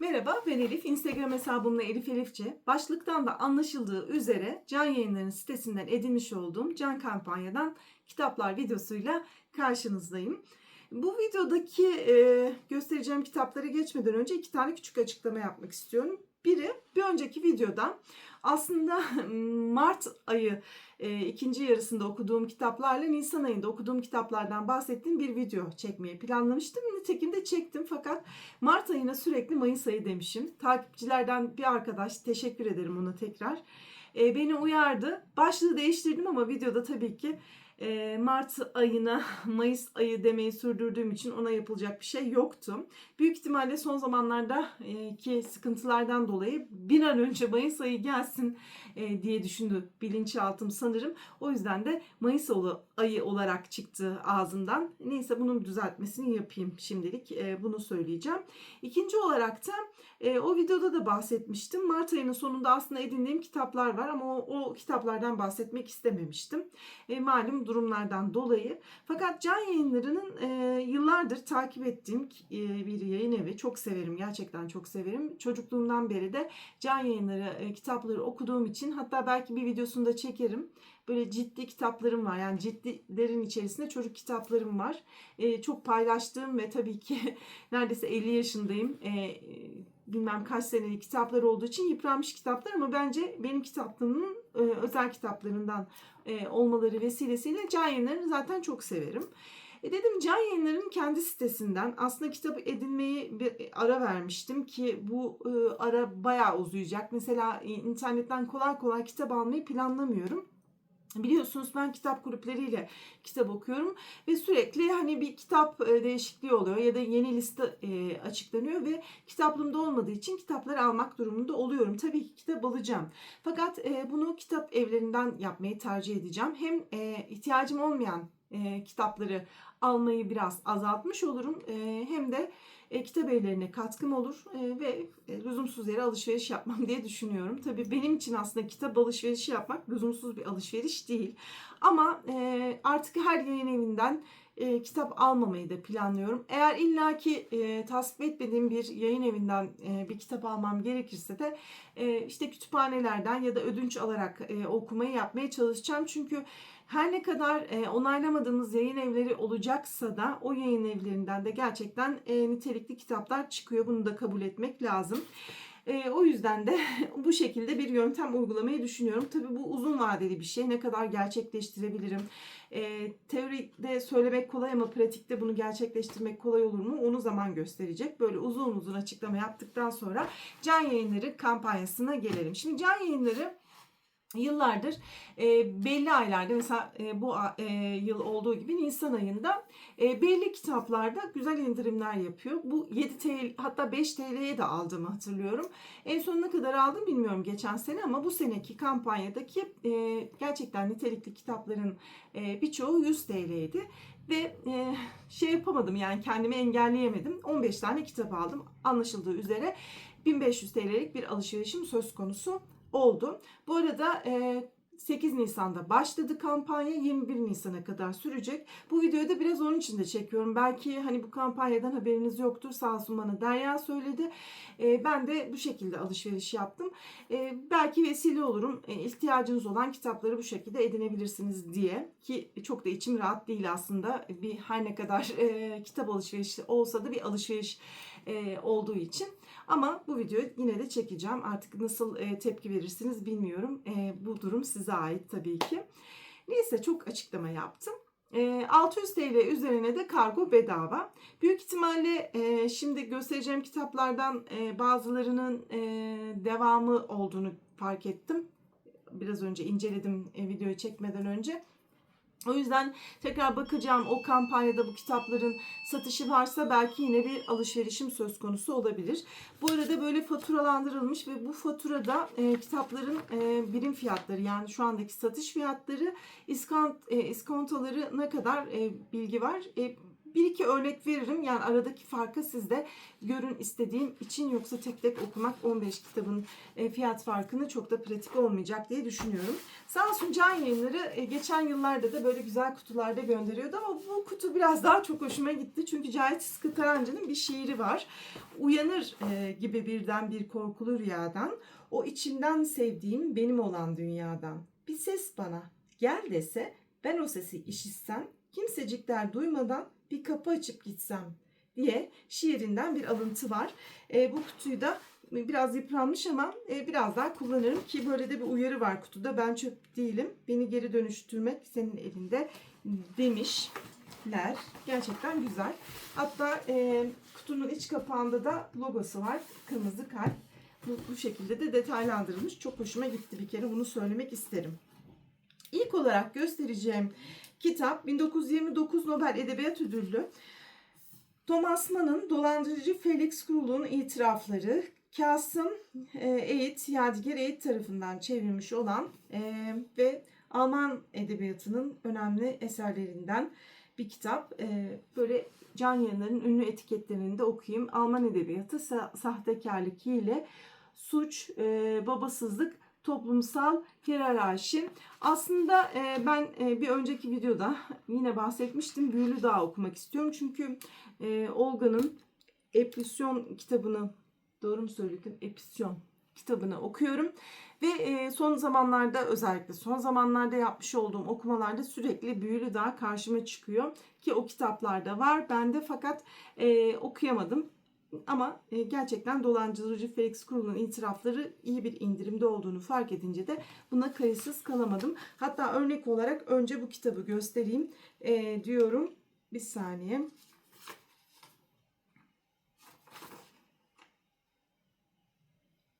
Merhaba ben Elif. Instagram hesabımla Elif Elifçe. Başlıktan da anlaşıldığı üzere Can Yayınları'nın sitesinden edinmiş olduğum Can kampanyadan kitaplar videosuyla karşınızdayım. Bu videodaki e, göstereceğim kitaplara geçmeden önce iki tane küçük açıklama yapmak istiyorum. Biri bir önceki videoda aslında Mart ayı e, ikinci yarısında okuduğum kitaplarla Nisan ayında okuduğum kitaplardan bahsettiğim bir video çekmeyi planlamıştım. Nitekim de çektim fakat Mart ayına sürekli Mayıs ayı demişim. Takipçilerden bir arkadaş teşekkür ederim ona tekrar. E, beni uyardı. Başlığı değiştirdim ama videoda tabii ki e, Mart ayına Mayıs ayı demeyi sürdürdüğüm için ona yapılacak bir şey yoktu. Büyük ihtimalle son zamanlarda e, ki sıkıntılardan dolayı bir an önce Mayıs ayı gelsin e, diye düşündü bilinçaltım sanırım. O yüzden de Mayıs ayı olarak çıktı ağzından. Neyse bunun düzeltmesini yapayım şimdilik. E, bunu söyleyeceğim. İkinci olarak da e, o videoda da bahsetmiştim. Mart ayının sonunda aslında edindiğim kitaplar var ama o, o kitaplardan bahsetmek istememiştim. E, malum durumlardan dolayı. Fakat Can Yayınları'nın e, yıllardır takip ettiğim e, bir yayın evi. Çok severim. Gerçekten çok severim. Çocukluğumdan beri de Can Yayınları e, kitapları okuduğum için hatta belki bir videosunu da çekerim. Böyle ciddi kitaplarım var. Yani ciddilerin içerisinde çocuk kitaplarım var. E, çok paylaştığım ve tabii ki neredeyse 50 yaşındayım. E, bilmem kaç senelik kitaplar olduğu için yıpranmış kitaplar ama bence benim kitaplığımın e, özel kitaplarından e, olmaları vesilesiyle Can Yayınları'nı zaten çok severim. E dedim Can Yayınları'nın kendi sitesinden aslında kitap edinmeyi bir ara vermiştim ki bu e, ara bayağı uzayacak. Mesela internetten kolay kolay kitap almayı planlamıyorum. Biliyorsunuz ben kitap kulüpleriyle kitap okuyorum ve sürekli hani bir kitap e, değişikliği oluyor ya da yeni liste e, açıklanıyor ve kitaplığımda olmadığı için kitapları almak durumunda oluyorum. Tabii ki kitap alacağım. Fakat e, bunu kitap evlerinden yapmayı tercih edeceğim. Hem ihtiyacım olmayan kitapları almayı biraz azaltmış olurum hem de e, kitap evlerine katkım olur e, ve e, lüzumsuz yere alışveriş yapmam diye düşünüyorum. Tabii benim için aslında kitap alışverişi yapmak lüzumsuz bir alışveriş değil. Ama e, artık her yayın evinden e, kitap almamayı da planlıyorum. Eğer illaki e, tasvip etmediğim bir yayın evinden e, bir kitap almam gerekirse de e, işte kütüphanelerden ya da ödünç alarak e, okumayı yapmaya çalışacağım. Çünkü her ne kadar e, onaylamadığımız yayın evleri olacaksa da o yayın evlerinden de gerçekten e, nitelikli kitaplar çıkıyor. Bunu da kabul etmek lazım. E, o yüzden de bu şekilde bir yöntem uygulamayı düşünüyorum. Tabii bu uzun vadeli bir şey. Ne kadar gerçekleştirebilirim? E, teoride söylemek kolay ama pratikte bunu gerçekleştirmek kolay olur mu? Onu zaman gösterecek. Böyle uzun uzun açıklama yaptıktan sonra Can Yayınları kampanyasına gelelim. Şimdi Can Yayınları yıllardır e, belli aylarda mesela e, bu e, yıl olduğu gibi Nisan ayında e, belli kitaplarda güzel indirimler yapıyor. Bu 7 TL hatta 5 TL'ye de aldığımı hatırlıyorum. En son ne kadar aldım bilmiyorum geçen sene ama bu seneki kampanyadaki e, gerçekten nitelikli kitapların e, birçoğu 100 TL'ydi. Ve e, şey yapamadım yani kendimi engelleyemedim. 15 tane kitap aldım. Anlaşıldığı üzere 1500 TL'lik bir alışverişim söz konusu oldu. Bu arada 8 Nisan'da başladı kampanya 21 Nisan'a kadar sürecek. Bu videoyu da biraz onun için de çekiyorum. Belki hani bu kampanyadan haberiniz yoktur. Sağ olsun bana Derya söyledi. Ben de bu şekilde alışveriş yaptım. Belki vesile olurum. İhtiyacınız olan kitapları bu şekilde edinebilirsiniz diye. Ki çok da içim rahat değil aslında. Bir her ne kadar kitap alışverişi olsa da bir alışveriş olduğu için. Ama bu videoyu yine de çekeceğim. Artık nasıl e, tepki verirsiniz bilmiyorum. E, bu durum size ait tabii ki. Neyse çok açıklama yaptım. 600 TL üzerine de kargo bedava. Büyük ihtimalle e, şimdi göstereceğim kitaplardan bazılarının devamı olduğunu fark ettim. Biraz önce inceledim videoyu çekmeden önce. O yüzden tekrar bakacağım o kampanyada bu kitapların satışı varsa belki yine bir alışverişim söz konusu olabilir. Bu arada böyle faturalandırılmış ve bu faturada e, kitapların e, birim fiyatları yani şu andaki satış fiyatları iskont, e, iskontoları ne kadar e, bilgi var. E, bir iki örnek veririm. Yani aradaki farkı siz de görün istediğim için yoksa tek tek okumak 15 kitabın e, fiyat farkını çok da pratik olmayacak diye düşünüyorum. Sağ olsun Can Yayınları e, geçen yıllarda da böyle güzel kutularda gönderiyordu ama bu kutu biraz daha çok hoşuma gitti. Çünkü Cahit Sıtkı Tarancı'nın bir şiiri var. Uyanır e, gibi birden bir korkulu rüyadan, o içimden sevdiğim benim olan dünyadan. Bir ses bana gel dese ben o sesi işitsem, kimsecikler duymadan bir kapı açıp gitsem diye şiirinden bir alıntı var. E, bu kutuyu da biraz yıpranmış ama e, biraz daha kullanırım ki böyle de bir uyarı var kutuda. Ben çöp değilim. Beni geri dönüştürmek senin elinde demişler. Gerçekten güzel. Hatta e, kutunun iç kapağında da logosu var. Kırmızı kalp. Bu, bu şekilde de detaylandırılmış. Çok hoşuma gitti bir kere bunu söylemek isterim. İlk olarak göstereceğim kitap 1929 Nobel Edebiyat Ödüllü Thomas Mann'ın dolandırıcı Felix Krug'un itirafları Kasım e, Eğit, Yadigar Eğit tarafından çevrilmiş olan e, ve Alman edebiyatının önemli eserlerinden bir kitap. E, böyle can yayınlarının ünlü etiketlerini de okuyayım. Alman edebiyatı sa- sahtekarlık ile suç, e, babasızlık, toplumsal hiyerarşi. Aslında e, ben e, bir önceki videoda yine bahsetmiştim. Büyülü Dağ okumak istiyorum. Çünkü e, Olga'nın Eplisyon kitabını doğru mu söyledim? Episyon kitabını okuyorum. Ve e, son zamanlarda özellikle son zamanlarda yapmış olduğum okumalarda sürekli Büyülü Dağ karşıma çıkıyor. Ki o kitaplarda var bende fakat e, okuyamadım. Ama e, gerçekten dolandırıcı Felix Krug'un itirafları iyi bir indirimde olduğunu fark edince de buna kayıtsız kalamadım. Hatta örnek olarak önce bu kitabı göstereyim e, diyorum. Bir saniye.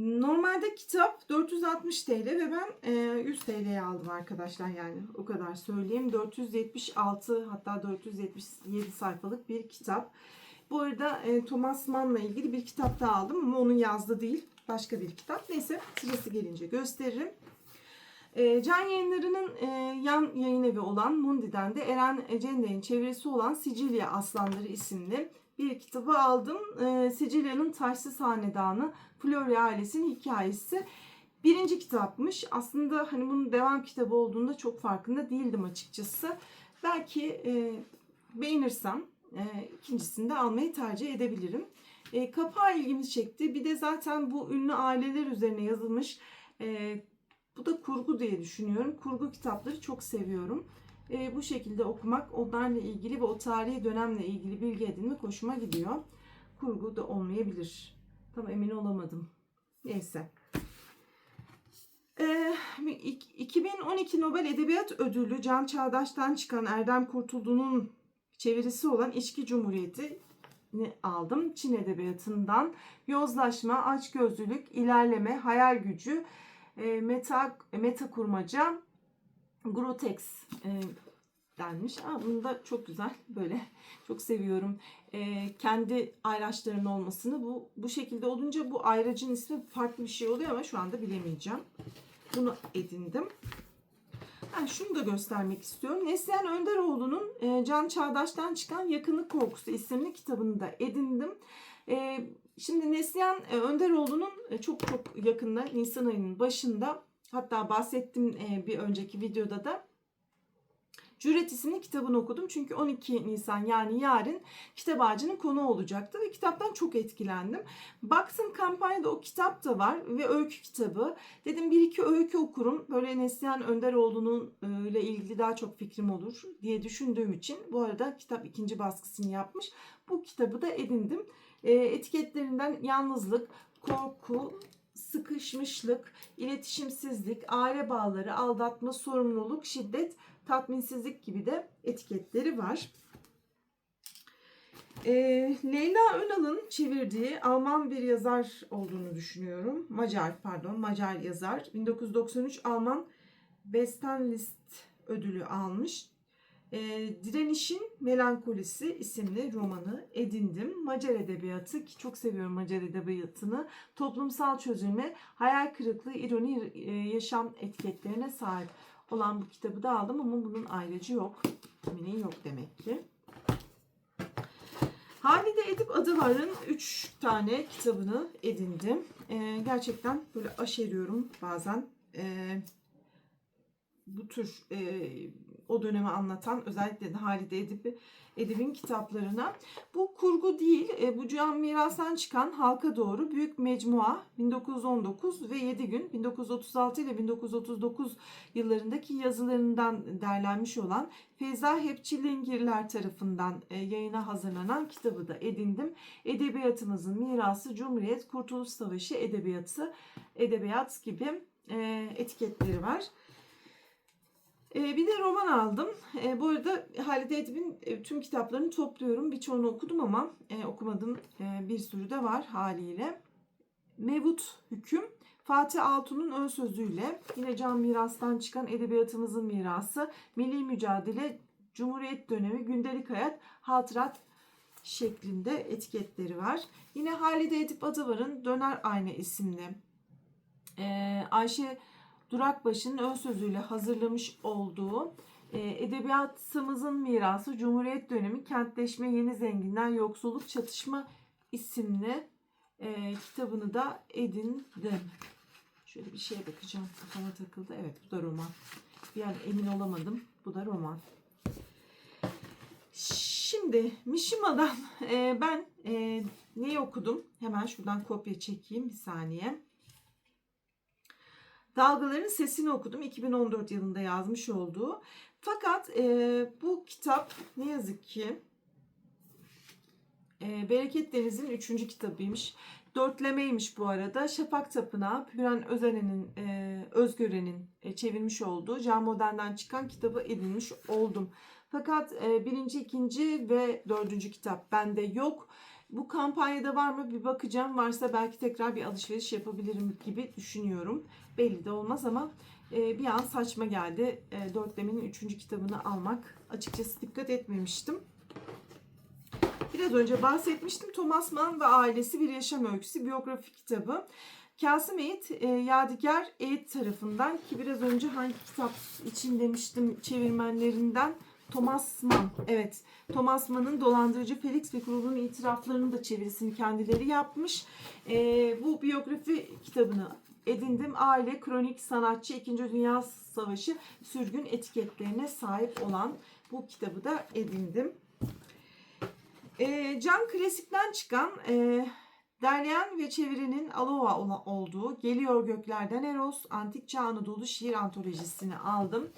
Normalde kitap 460 TL ve ben e, 100 TL'ye aldım arkadaşlar yani o kadar söyleyeyim. 476 hatta 477 sayfalık bir kitap. Bu arada e, Thomas Mann'la ilgili bir kitap da aldım ama onun yazdığı değil başka bir kitap. Neyse sırası gelince gösteririm. E, Can Yayınları'nın e, yan yayın evi olan Mundi'den de Eren Cender'in çevirisi olan Sicilya Aslanları isimli bir kitabı aldım. E, Sicilya'nın taşsız hanedanı Florya ailesinin hikayesi. Birinci kitapmış. Aslında hani bunun devam kitabı olduğunda çok farkında değildim açıkçası. Belki e, beğenirsem e, ikincisini de almayı tercih edebilirim. E, kapağı ilgimi çekti. Bir de zaten bu ünlü aileler üzerine yazılmış. E, bu da kurgu diye düşünüyorum. Kurgu kitapları çok seviyorum. E, bu şekilde okumak onlarla ilgili ve o tarihi dönemle ilgili bilgi edinmek hoşuma gidiyor. Kurgu da olmayabilir. Tam emin olamadım. Neyse. Ee, 2012 Nobel Edebiyat Ödülü Can Çağdaş'tan çıkan Erdem Kurtuldu'nun çevirisi olan İçki Cumhuriyeti aldım. Çin Edebiyatı'ndan yozlaşma, açgözlülük, ilerleme, hayal gücü, e, meta, meta kurmaca, Grotex e, denmiş. Aa, bunu da çok güzel böyle çok seviyorum. E, kendi ayraçlarının olmasını bu bu şekilde olunca bu ayracın ismi farklı bir şey oluyor ama şu anda bilemeyeceğim. Bunu edindim. Ben şunu da göstermek istiyorum. Neslihan Önderoğlu'nun e, Can Çağdaş'tan çıkan Yakınlık Korkusu isimli kitabını da edindim. E, şimdi Neslihan e, Önderoğlu'nun çok çok yakında Nisan ayının başında hatta bahsettim bir önceki videoda da Cüret isimli kitabını okudum. Çünkü 12 Nisan yani yarın kitap ağacının konu olacaktı ve kitaptan çok etkilendim. Baktım kampanyada o kitap da var ve öykü kitabı. Dedim bir iki öykü okurum. Böyle Neslihan Önderoğlu'nun e, ile ilgili daha çok fikrim olur diye düşündüğüm için bu arada kitap ikinci baskısını yapmış. Bu kitabı da edindim. E, etiketlerinden yalnızlık, korku, sıkışmışlık, iletişimsizlik, aile bağları, aldatma, sorumluluk, şiddet, tatminsizlik gibi de etiketleri var. E, Leyla Önal'ın çevirdiği Alman bir yazar olduğunu düşünüyorum. Macar pardon Macar yazar. 1993 Alman Bestenlist ödülü almış. E, Direnişin Melankolisi isimli romanı edindim. Macar edebiyatı ki çok seviyorum Macar edebiyatını. Toplumsal çözülme, hayal kırıklığı, ironi, e, yaşam etiketlerine sahip olan bu kitabı da aldım ama bunun ayrıcı yok. Vitamini yok demek ki. Halide Edip Adıvar'ın 3 tane kitabını edindim. Ee, gerçekten böyle aşeriyorum bazen. Ee, bu tür e, o dönemi anlatan özellikle de Halide Edip Edip'in kitaplarına. Bu kurgu değil, e, bu Cihan Miras'tan çıkan Halka Doğru Büyük Mecmua 1919 ve 7 gün 1936 ile 1939 yıllarındaki yazılarından derlenmiş olan Feyza Hepçilingirler tarafından e, yayına hazırlanan kitabı da edindim. Edebiyatımızın mirası Cumhuriyet, Kurtuluş Savaşı edebiyatı, edebiyat gibi e, etiketleri var. E, bir de roman aldım. E, bu arada Halide Edip'in e, tüm kitaplarını topluyorum. Birçoğunu okudum ama e, okumadığım e, bir sürü de var haliyle. Mevut Hüküm, Fatih Altun'un ön sözüyle yine Can Miras'tan çıkan edebiyatımızın mirası, Milli Mücadele, Cumhuriyet dönemi, gündelik hayat, hatırat şeklinde etiketleri var. Yine Halide Edip Adıvar'ın Döner Ayna isimli e, Ayşe Durakbaşı'nın ön sözüyle hazırlamış olduğu e, Edebiyatımızın Mirası Cumhuriyet Dönemi Kentleşme Yeni Zenginler Yoksulluk Çatışma isimli e, kitabını da edindim. Şöyle bir şeye bakacağım. Kafama takıldı. Evet bu da roman. An emin olamadım. Bu da roman. Şimdi Mishima'dan e, ben e, neyi okudum? Hemen şuradan kopya çekeyim bir saniye. Dalgaların Sesini okudum. 2014 yılında yazmış olduğu. Fakat e, bu kitap ne yazık ki e, Bereket Deniz'in 3. kitabıymış. Dörtlemeymiş bu arada. Şafak Tapınağı, Püren Özen'in, e, Özgören'in e, çevirmiş olduğu Can Modern'den çıkan kitabı edinmiş oldum. Fakat e, birinci, ikinci ve dördüncü kitap bende yok. Bu kampanyada var mı bir bakacağım. Varsa belki tekrar bir alışveriş yapabilirim gibi düşünüyorum. Belli de olmaz ama e, bir an saçma geldi. E, Dörtleme'nin üçüncü kitabını almak. Açıkçası dikkat etmemiştim. Biraz önce bahsetmiştim. Thomas Mann ve ailesi bir yaşam öyküsü biyografi kitabı. Kasım Eğit, e, Yadigar Eğit tarafından ki biraz önce hangi kitap için demiştim çevirmenlerinden Thomas Mann. Evet. Thomas Mann'ın Dolandırıcı Felix ve Krul'un itiraflarının da çevirisini kendileri yapmış. E, bu biyografi kitabını edindim. Aile, kronik, sanatçı, 2. Dünya Savaşı, sürgün etiketlerine sahip olan bu kitabı da edindim. E, Can Klasik'ten çıkan e, derleyen ve çevirinin Alova olduğu Geliyor Göklerden Eros, Antik Çağ Anadolu şiir antolojisini aldım.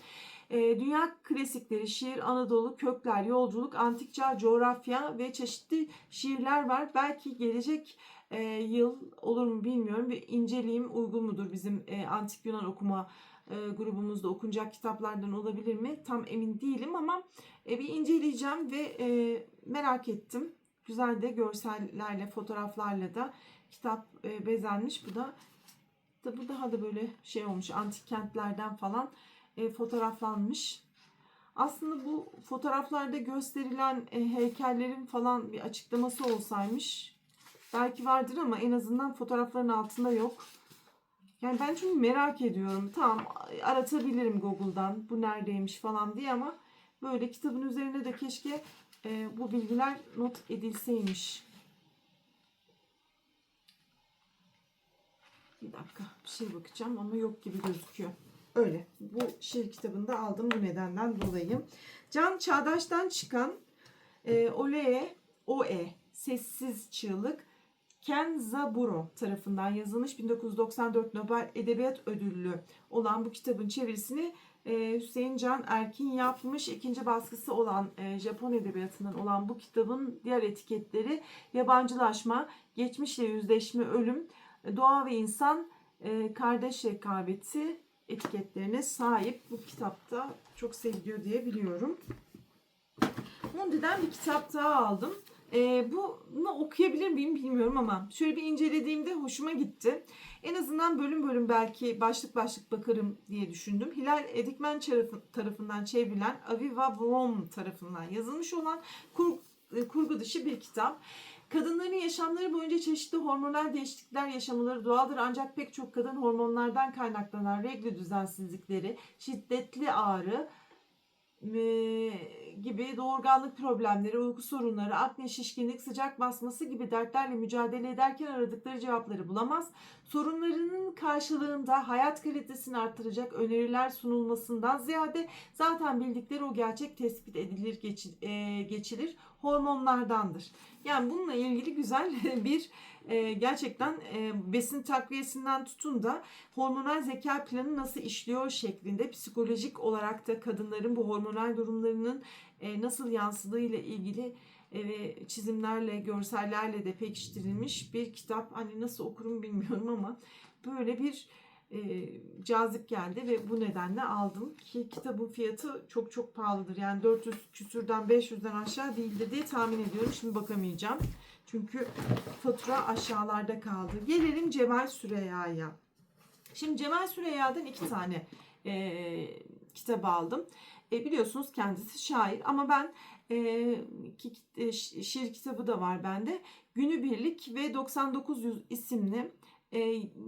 E, dünya klasikleri, şiir, Anadolu, kökler, yolculuk, antik çağ, coğrafya ve çeşitli şiirler var. Belki gelecek e, yıl olur mu bilmiyorum. Bir inceleyeyim uygun mudur bizim e, antik Yunan okuma e, grubumuzda okunacak kitaplardan olabilir mi? Tam emin değilim ama bir inceleyeceğim ve merak ettim. Güzel de görsellerle, fotoğraflarla da kitap e, bezenmiş. Bu da bu daha da böyle şey olmuş antik kentlerden falan e, fotoğraflanmış. Aslında bu fotoğraflarda gösterilen e, heykellerin falan bir açıklaması olsaymış belki vardır ama en azından fotoğrafların altında yok. Yani ben çünkü merak ediyorum. Tamam aratabilirim Google'dan bu neredeymiş falan diye ama böyle kitabın üzerine de keşke e, bu bilgiler not edilseymiş. Bir dakika bir şey bakacağım ama yok gibi gözüküyor. Öyle. Bu şiir kitabını da aldım bu nedenden dolayı. Can Çağdaş'tan çıkan e, Ole Oe Sessiz Çığlık Ken Zaburo tarafından yazılmış 1994 Nobel Edebiyat Ödüllü olan bu kitabın çevirisini e, Hüseyin Can Erkin yapmış. İkinci baskısı olan e, Japon edebiyatından olan bu kitabın diğer etiketleri yabancılaşma, geçmişle yüzleşme, ölüm, doğa ve insan, e, kardeş rekabeti, etiketlerine sahip bu kitapta çok seviliyor diye biliyorum. Mundi'den bir kitap daha aldım. E, bunu okuyabilir miyim bilmiyorum ama şöyle bir incelediğimde hoşuma gitti. En azından bölüm bölüm belki başlık başlık bakarım diye düşündüm. Hilal Edikmen tarafından çevrilen Aviva Brom tarafından yazılmış olan kur, kurgu dışı bir kitap. Kadınların yaşamları boyunca çeşitli hormonal değişiklikler yaşamaları doğaldır. Ancak pek çok kadın hormonlardan kaynaklanan regl düzensizlikleri, şiddetli ağrı, gibi doğurganlık problemleri, uyku sorunları, akne, şişkinlik, sıcak basması gibi dertlerle mücadele ederken aradıkları cevapları bulamaz. Sorunlarının karşılığında hayat kalitesini artıracak öneriler sunulmasından ziyade zaten bildikleri o gerçek tespit edilir, geçi- e, geçilir. Hormonlardandır. Yani bununla ilgili güzel bir e, gerçekten e, besin takviyesinden tutun da hormonal zeka planı nasıl işliyor şeklinde psikolojik olarak da kadınların bu hormonal durumlarının e, nasıl yansıdığı ile ilgili e, ve çizimlerle, görsellerle de pekiştirilmiş bir kitap. Hani nasıl okurum bilmiyorum ama böyle bir e, cazip geldi ve bu nedenle aldım ki kitabın fiyatı çok çok pahalıdır. Yani 400 küsürden 500'den aşağı değildir diye tahmin ediyorum. Şimdi bakamayacağım. Çünkü fatura aşağılarda kaldı. Gelelim Cemal Süreyya'ya. Şimdi Cemal Süreyya'dan iki tane e, kitap aldım. E, biliyorsunuz kendisi şair ama ben e, e, şi- şiir kitabı da var bende. Günübirlik ve 9900 isimli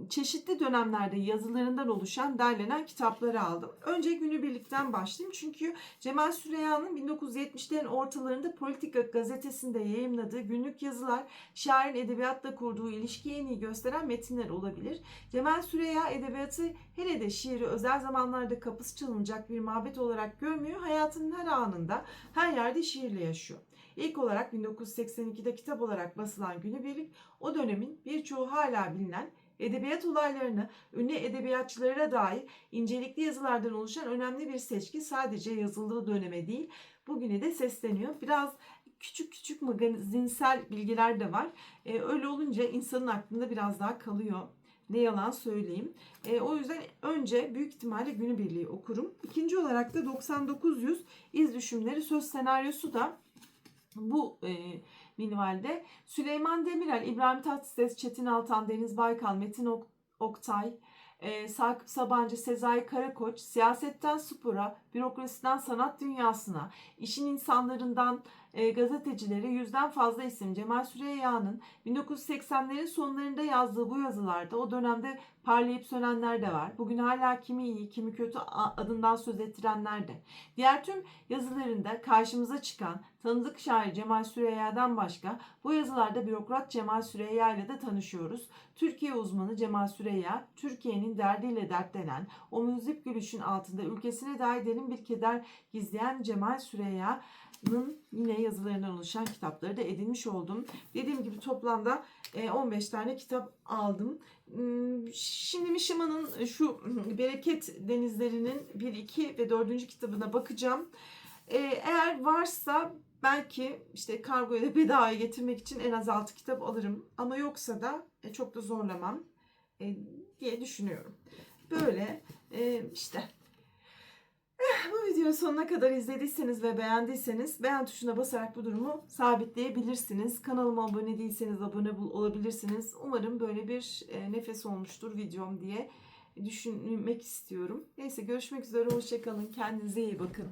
çeşitli dönemlerde yazılarından oluşan derlenen kitapları aldım. Önce Günübirlik'ten başlayayım çünkü Cemal Süreyya'nın 1970'lerin ortalarında Politika gazetesinde yayımladığı günlük yazılar şairin edebiyatla kurduğu ilişkiyi en iyi gösteren metinler olabilir. Cemal Süreyya edebiyatı hele de şiiri özel zamanlarda kapısı çalınacak bir mabet olarak görmüyor. Hayatının her anında her yerde şiirle yaşıyor. İlk olarak 1982'de kitap olarak basılan Günübirlik o dönemin birçoğu hala bilinen edebiyat olaylarını ünlü edebiyatçılara dair incelikli yazılardan oluşan önemli bir seçki sadece yazıldığı döneme değil bugüne de sesleniyor. Biraz küçük küçük magazinsel bilgiler de var. Ee, öyle olunca insanın aklında biraz daha kalıyor. Ne yalan söyleyeyim. Ee, o yüzden önce büyük ihtimalle günübirliği okurum. İkinci olarak da 9900 iz düşümleri söz senaryosu da bu e, minvalde. Süleyman Demirel, İbrahim Tatlıses, Çetin Altan, Deniz Baykal, Metin Ok- Oktay, e, Sakıp Sabancı, Sezai Karakoç, siyasetten spora, bürokrasiden sanat dünyasına, işin insanlarından e, gazetecilere yüzden fazla isim Cemal Süreyya'nın 1980'lerin sonlarında yazdığı bu yazılarda o dönemde parlayıp sönenler de var. Bugün hala kimi iyi, kimi kötü adından söz ettirenler de. Diğer tüm yazılarında karşımıza çıkan tanıdık şair Cemal Süreyya'dan başka bu yazılarda bürokrat Cemal Süreyya ile de tanışıyoruz. Türkiye uzmanı Cemal Süreyya, Türkiye'nin derdiyle dertlenen, o müzip gülüşün altında ülkesine dair derin bir keder gizleyen Cemal Süreyya'nın yine yazılarından oluşan kitapları da edinmiş oldum. Dediğim gibi toplamda e, 15 tane kitap aldım. Hmm, Şimdi Mişima'nın şu Bereket Denizleri'nin 1, 2 ve 4. kitabına bakacağım. E, Eğer varsa belki işte kargoya da bedavaya getirmek için en az 6 kitap alırım. Ama yoksa da e, çok da zorlamam e, diye düşünüyorum. Böyle e, işte. Bu videoyu sonuna kadar izlediyseniz ve beğendiyseniz beğen tuşuna basarak bu durumu sabitleyebilirsiniz. Kanalıma abone değilseniz abone olabilirsiniz. Umarım böyle bir e, nefes olmuştur videom diye düşünmek istiyorum. Neyse görüşmek üzere. Hoşçakalın. Kendinize iyi bakın.